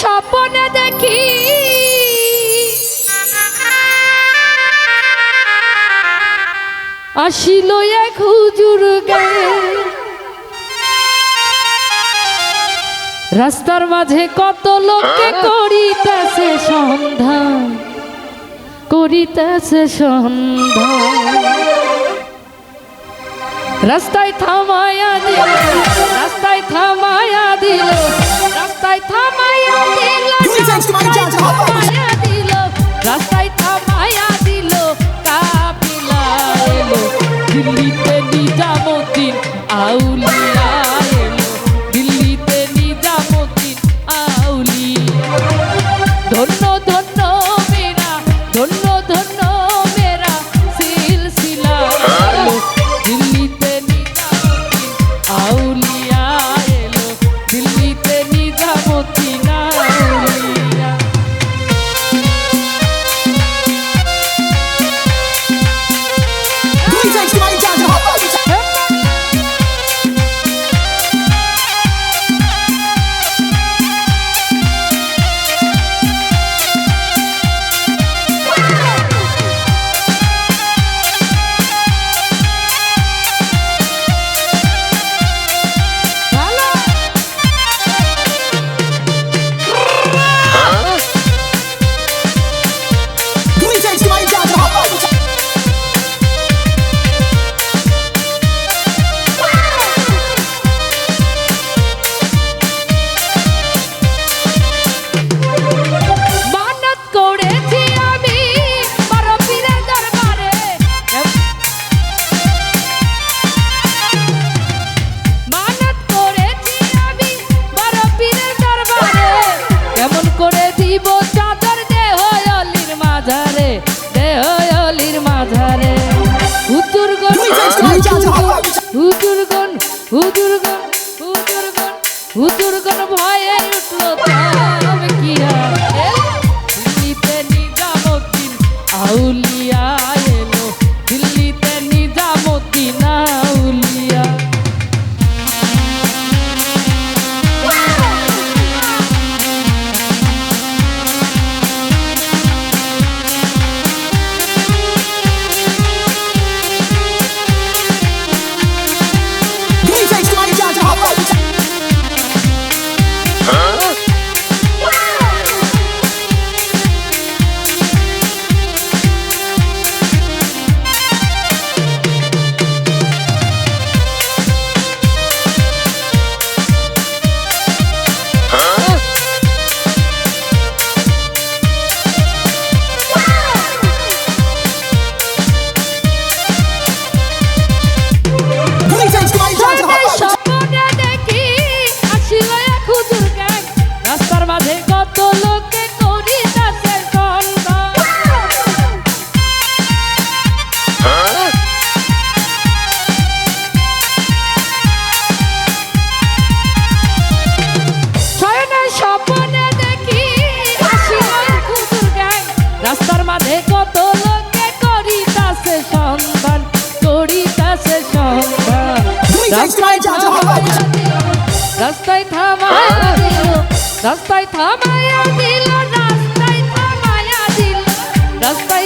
স্বপ্নে দেখি। আসিল এক হুজুর গে রাস্তার মাঝে কত লোককে করিতেছে সন্ধান করিতেছে সন্ধান রাস্তায় থামায়া দিল রাস্তায় থামায়া দিল রাস্তায় থামায়া দিল রাস্তায় থামায়া দিল রাস্তায় থামায়া দিল কাফিলা এলো দিল্লিতে নিজামুদ্দিন আউলিয়া। হুজুরগণ হুজুরগণ হুজুরগণ ভয়ে উঠল তবে রাস্তায় থামায়া দিল রাস্তায় থামায়া দিল রাস্তায় থামায়া দিল। রাস্তায়